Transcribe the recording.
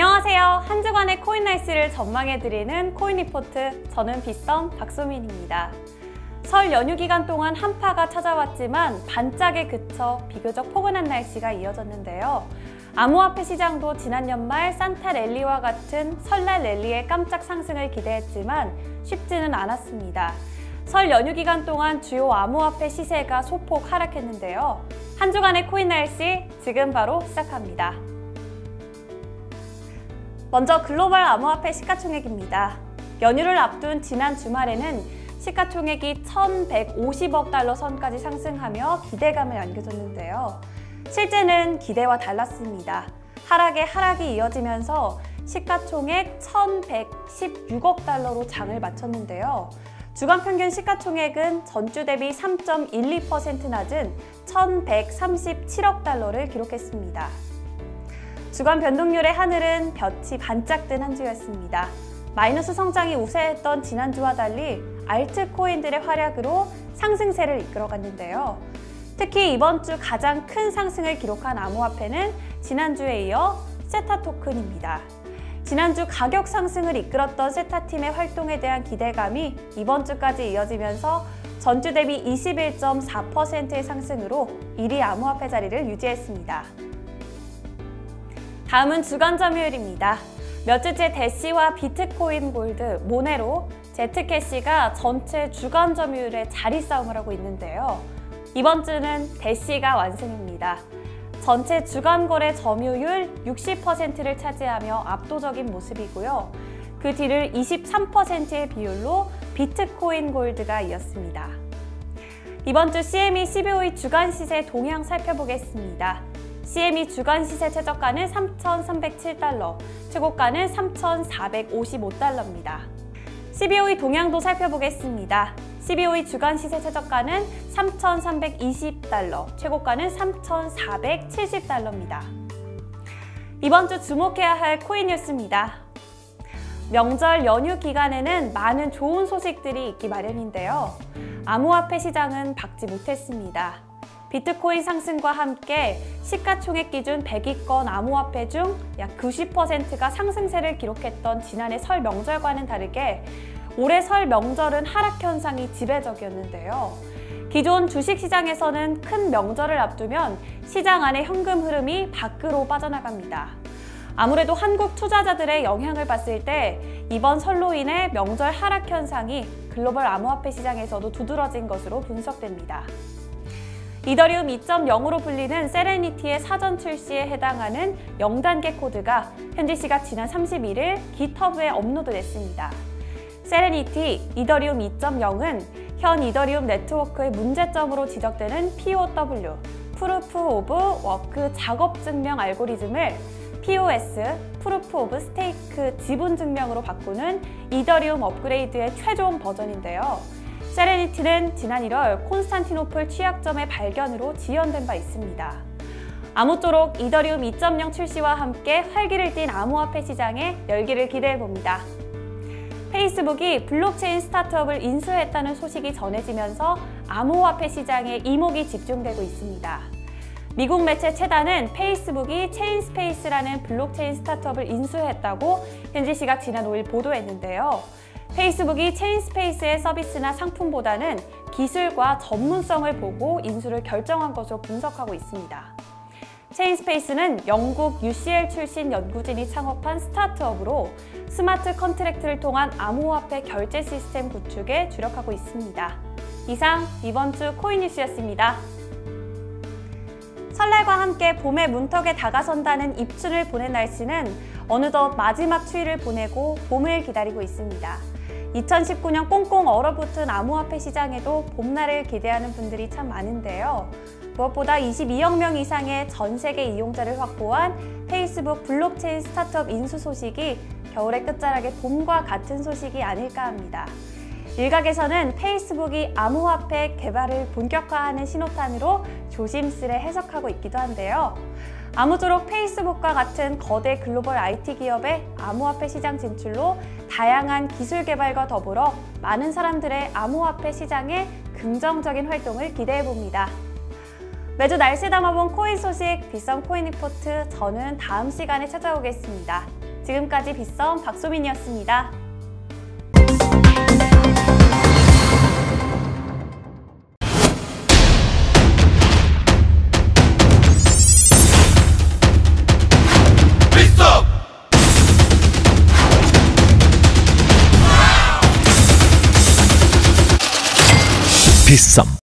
한 주간의 코인 날씨를 전망해드리는 코인 리포트. 저는 빗썸 박소민입니다. 설 연휴 기간 동안 한파가 찾아왔지만 반짝에 그쳐 비교적 포근한 날씨가 이어졌는데요. 암호화폐 시장도 지난 연말 산타 랠리와 같은 설날 랠리의 깜짝 상승을 기대했지만 쉽지는 않았습니다. 설 연휴 기간 동안 주요 암호화폐 시세가 소폭 하락했는데요. 한 주간의 코인 날씨 지금 바로 시작합니다. 먼저 글로벌 암호화폐 시가총액입니다. 연휴를 앞둔 지난 주말에는 시가총액이 1,150억 달러 선까지 상승하며 기대감을 안겨줬는데요. 실제는 기대와 달랐습니다. 하락에 하락이 이어지면서 시가총액 1,116억 달러로 장을 마쳤는데요. 주간 평균 시가총액은 전주 대비 3.12% 낮은 1,137억 달러를 기록했습니다. 주간 변동률의 하늘은 볕이 반짝 든 한 주였습니다. 마이너스 성장이 우세했던 지난주와 달리 알트코인들의 활약으로 상승세를 이끌어갔는데요. 특히 이번 주 가장 큰 상승을 기록한 암호화폐는 지난주에 이어 세타 토큰입니다. 지난주 가격 상승을 이끌었던 세타팀의 활동에 대한 기대감이 이번 주까지 이어지면서 전주 대비 21.4%의 상승으로 1위 암호화폐 자리를 유지했습니다. 다음은 주간 점유율입니다. 몇 주째 대시와 비트코인 골드, 모네로, 제트캐시가 전체 주간 점유율의 자리 싸움을 하고 있는데요. 이번 주는 대시가 완승입니다. 전체 주간 거래 점유율 60%를 차지하며 압도적인 모습이고요. 그 뒤를 23%의 비율로 비트코인 골드가 이었습니다. 이번 주 CME 12월 주간 시세 동향 살펴보겠습니다. CME 주간 시세 최저가는 3,307달러, 최고가는 3,455달러입니다. 12호의 동향도 살펴보겠습니다. 12호의 주간 시세 최저가는 3,320달러, 최고가는 3,470달러입니다. 이번 주 주목해야 할 코인 뉴스입니다. 명절 연휴 기간에는 많은 좋은 소식들이 있기 마련인데요. 암호화폐 시장은 박지 못했습니다. 비트코인 상승과 함께 시가총액 기준 100위권 암호화폐 중 약 90%가 상승세를 기록했던 지난해 설 명절과는 다르게 올해 설 명절은 하락 현상이 지배적이었는데요. 기존 주식시장에서는 큰 명절을 앞두면 시장 안의 현금 흐름이 밖으로 빠져나갑니다. 아무래도 한국 투자자들의 영향을 봤을 때 이번 설로 인해 명절 하락 현상이 글로벌 암호화폐 시장에서도 두드러진 것으로 분석됩니다. 이더리움 2.0으로 불리는 세레니티의 사전 출시에 해당하는 0단계 코드가 현지 시각 지난 31일 기터브에 업로드됐습니다. 세레니티 이더리움 2.0은 현 이더리움 네트워크의 문제점으로 지적되는 POW, 프루프 오브 워크 작업 증명 알고리즘을 POS, 프루프 오브 스테이크 지분 증명으로 바꾸는 이더리움 업그레이드의 최종 버전인데요. 세레니티는 지난 1월 콘스탄티노플 취약점의 발견으로 지연된 바 있습니다. 아무쪼록 이더리움 2.0 출시와 함께 활기를 띤 암호화폐 시장에 열기를 기대해봅니다. 페이스북이 블록체인 스타트업을 인수했다는 소식이 전해지면서 암호화폐 시장에 이목이 집중되고 있습니다. 미국 매체 체단은 페이스북이 체인스페이스라는 블록체인 스타트업을 인수했다고 현지 시각 지난 5일 보도했는데요. 페이스북이 체인스페이스의 서비스나 상품보다는 기술과 전문성을 보고 인수를 결정한 것으로 분석하고 있습니다. 체인스페이스는 영국 UCL 출신 연구진이 창업한 스타트업으로 스마트 컨트랙트를 통한 암호화폐 결제 시스템 구축에 주력하고 있습니다. 이상 이번 주 코인 뉴스였습니다. 설날과 함께 봄의 문턱에 다가선다는 입춘을 보낸 날씨는 어느덧 마지막 추위를 보내고 봄을 기다리고 있습니다. 2019년 꽁꽁 얼어붙은 암호화폐 시장에도 봄날을 기대하는 분들이 참 많은데요. 무엇보다 22억 명 이상의 전 세계 이용자를 확보한 페이스북 블록체인 스타트업 인수 소식이 겨울의 끝자락에 봄과 같은 소식이 아닐까 합니다. 일각에서는 페이스북이 암호화폐 개발을 본격화하는 신호탄으로 조심스레 해석하고 있기도 한데요. 아무쪼록 페이스북과 같은 거대 글로벌 IT 기업의 암호화폐 시장 진출로 다양한 기술 개발과 더불어 많은 사람들의 암호화폐 시장에 긍정적인 활동을 기대해 봅니다. 매주 날씨 담아본 코인 소식 비썸 코인 리포트 저는 다음 시간에 찾아오겠습니다. 지금까지 빗썸 박소민이었습니다. 비썸